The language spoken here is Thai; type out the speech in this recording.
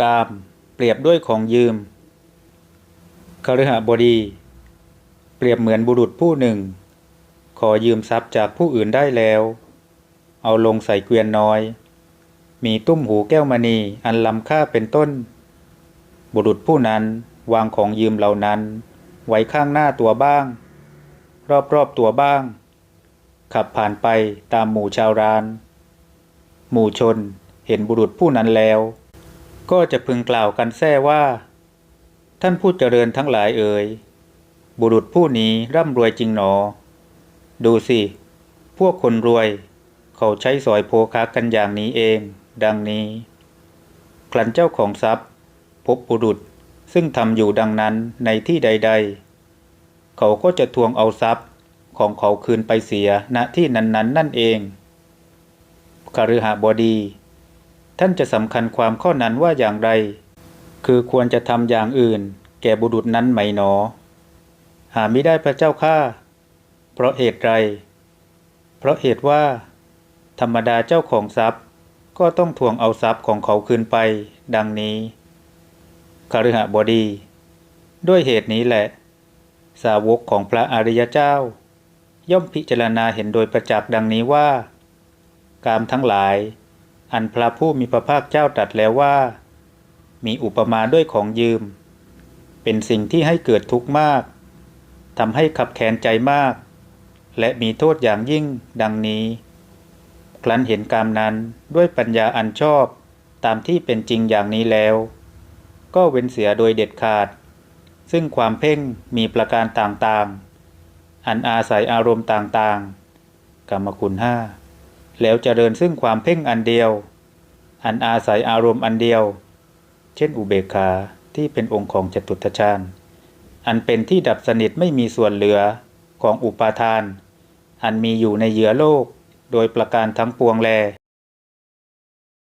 กามเปรียบด้วยของยืมคฤหบดี เปรียบเหมือนบุรุษผู้หนึ่ง ขอยืมทรัพย์จากผู้อื่นได้แล้ว เอาลงใส่เกวียนน้อย มีตุ้มหูแก้วมณีอันล้ำค่าเป็นต้น บุรุษผู้นั้นวางของยืมเหล่านั้น ไว้ข้างหน้าตัวบ้าง รอบๆตัวบ้าง ขับผ่านไปตามหมู่ชาวราน หมู่ชนเห็นบุรุษผู้นั้นแล้ว ก็จะพึงกล่าวกันแท้ว่า ท่านผู้เจริญทั้งหลายเอ่ยบุรุษผู้นี้ร่ำรวยจริงหนอ ดูสิ พวกคนรวย เขาใช้สอยโภคะกันอย่างนี้เอง ดังนี้ครั้นเจ้าของทรัพย์ พบบุรุษซึ่งทำอยู่ดังนั้นในที่ใด ๆ เขาก็จะทวงเอาทรัพย์ของเขาคืนไปเสียณที่นั้นๆนนั่นเองคฤหบดี ท่านจะสำคัญความข้อนั้นว่าอย่างไร คือควรจะทำอย่างอื่น แก่บุรุษนั้นไหมหนอ หาไม่ได้พระเจ้าข้าเพราะเหตุไร เพราะเหตุว่า ธรรมดาเจ้าของทรัพย์ ก็ต้องทวงเอาทรัพย์ของเขาคืนไป ดังนี้คฤหบดี ด้วยเหตุนี้แหละ สาวกของพระอริยเจ้า ย่อมพิจารณาเห็นโดยประจักษ์ดังนี้ว่า กามทั้งหลาย อันพระผู้มีพระภาคเจ้าตรัสแล้วว่า มีอุปมาด้วยของยืม เป็นสิ่งที่ให้เกิดทุกข์มากทำให้ขับแค้นใจมาก และมีโทษอย่างยิ่งดังนี้ ครั้นเห็นกามนั้นด้วยปัญญาอันชอบตามที่เป็นจริงอย่างนี้แล้ว ก็เว้นเสียโดยเด็ดขาด ซึ่งความเพ่งมีประการต่างๆ อันอาศัยอารมณ์ต่างๆ กรรมคุณห้า แล้วเจริญซึ่งความเพ่งอันเดียว อันอาศัยอารมณ์อันเดียว เช่นอุเบกขาที่เป็นองค์ของจตุตฌานอันเป็นที่ดับสนิทไม่มีส่วนเหลือของอุปาทาน อันมีอยู่ในเหยื่อโลก โดยประการทั้งปวงแล